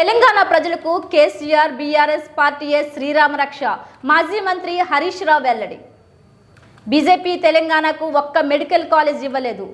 తెలంగాణ ప్రజలకు కేసీఆర్ బీఆర్ఎస్ పార్టీయే శ్రీరామ రక్ష. మాజీ మంత్రి హరీష్ రావు వెల్లడి. బీజేపీ తెలంగాణకు ఒక్క మెడికల్ కాలేజ్ ఇవ్వలేదు.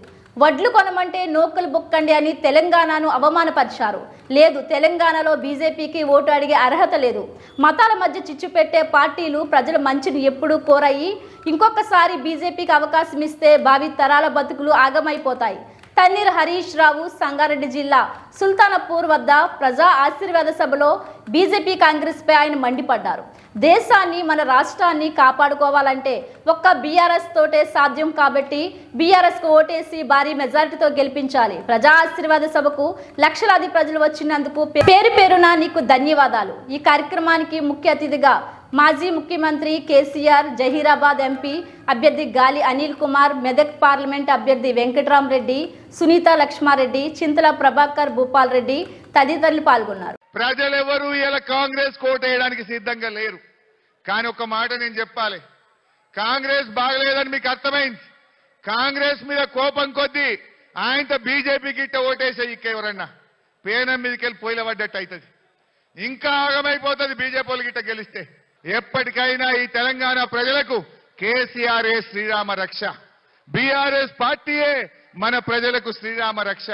వడ్లు కొనమంటే నోకలు బుక్కండి అని తెలంగాణను అవమానపరిచారు. లేదు తెలంగాణలో బీజేపీకి ఓటు అడిగే అర్హత లేదు. మతాల మధ్య చిచ్చు పెట్టే పార్టీలు ప్రజల మంచిని ఎప్పుడూ కోరాయి. ఇంకొకసారి బీజేపీకి అవకాశం ఇస్తే భావి తరాల బతుకులు ఆగమైపోతాయి. తన్నీర్ హరీష్ రావు సంగారెడ్డి జిల్లా సుల్తానపూర్ వద్ద ప్రజా ఆశీర్వాద సభలో బీజేపీ కాంగ్రెస్పై ఆయన మండిపడ్డారు. దేశాన్ని మన రాష్ట్రాన్ని కాపాడుకోవాలంటే ఒక్క బీఆర్ఎస్ తోటే సాధ్యం కాబట్టి బీఆర్ఎస్కు ఓటేసి భారీ మెజారిటీతో గెలిపించాలి. ప్రజా ఆశీర్వాద సభకు లక్షలాది ప్రజలు వచ్చినందుకు పేరు పేరున నీకు ధన్యవాదాలు. ఈ కార్యక్రమానికి ముఖ్య అతిథిగా మాజీ ముఖ్యమంత్రి కేసీఆర్ జహీరాబాద్ ఎంపీ అభ్యర్థి గాలి అనిల్ కుమార్ మెదక్ పార్లమెంట్ అభ్యర్థి వెంకట్రామరెడ్డి సునీత లక్ష్మారెడ్డి చింతల ప్రభాకర్ భూపాల్ రెడ్డి తదితరులు పాల్గొన్నారు. ప్రజలెవరూ ఇలా కాంగ్రెస్ కోటేయడానికి సిద్ధంగా లేరు. కానీ ఒక మాట నేను చెప్పాలి. కాంగ్రెస్ బాగలేదని మీకు అర్థమైంది. కాంగ్రెస్ మీద కోపం కొద్దీ ఆయనతో బీజేపీకి ఇట్ట ఓటేసే ఇక్క ఎవరన్నా? పేనం మీదకి వెళ్ళి పోయిలబడ్డట్టు అవుతుంది. ఇంకా ఆగమైపోతుంది బీజేపీ వాళ్ళకి ఇట్ట గెలిస్తే. ఎప్పటికైనా ఈ తెలంగాణ ప్రజలకు కేసీఆర్ శ్రీరామ రక్ష? బీఆర్ఎస్ పార్టీయే మన ప్రజలకు శ్రీరామ రక్ష?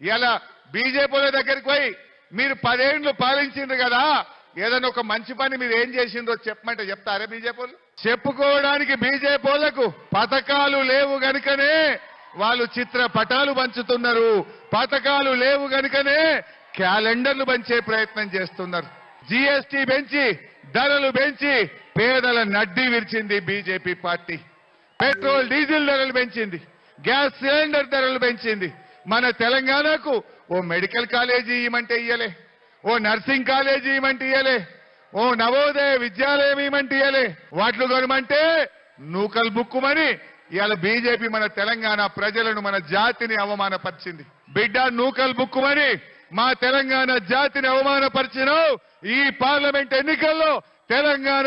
ఇలా బీజేపీల దగ్గరికి పోయి మీరు పదేండ్లు పాలించిండ్రు కదా? ఏదైనా ఒక మంచి పని మీరు ఏం చేసిండ్రో చెప్పమంటే చెప్తారా బీజేపీలు? చెప్పుకోవడానికి బీజేపీలకు పథకాలు లేవు గనుకనే వాళ్ళు చిత్ర పటాలు పంచుతున్నారు. పథకాలు లేవు గనుకనే క్యాలెండర్లు పంచే ప్రయత్నం చేస్తున్నారు. జీఎస్టీ పెంచి ధరలు పెంచి పేదల నడ్డి విరిచింది బీజేపీ పార్టీ. పెట్రోల్ డీజిల్ ధరలు పెంచింది గ్యాస్ సిలిండర్ ధరలు పెంచింది మన తెలంగాణకు ఓ మెడికల్ కాలేజీ ఇవ్వమంటే ఇయ్యలే. ఓ నర్సింగ్ కాలేజీ ఇవ్వమంటే ఇయ్యలే. ఓ నవోదయ విద్యాలయం ఇవ్వమంటే ఇయ్యలే. వాటిలో కొనమంటే నూకలు బుక్కుమని ఇవాళ బీజేపీ మన తెలంగాణ ప్రజలను మన జాతిని అవమానపరిచింది. బిడ్డ నూకలు బుక్కుమని మా తెలంగాణ జాతిని అవమానపరిచినావు. ఈ పార్లమెంట్ ఎన్నికల్లో తెలంగాణ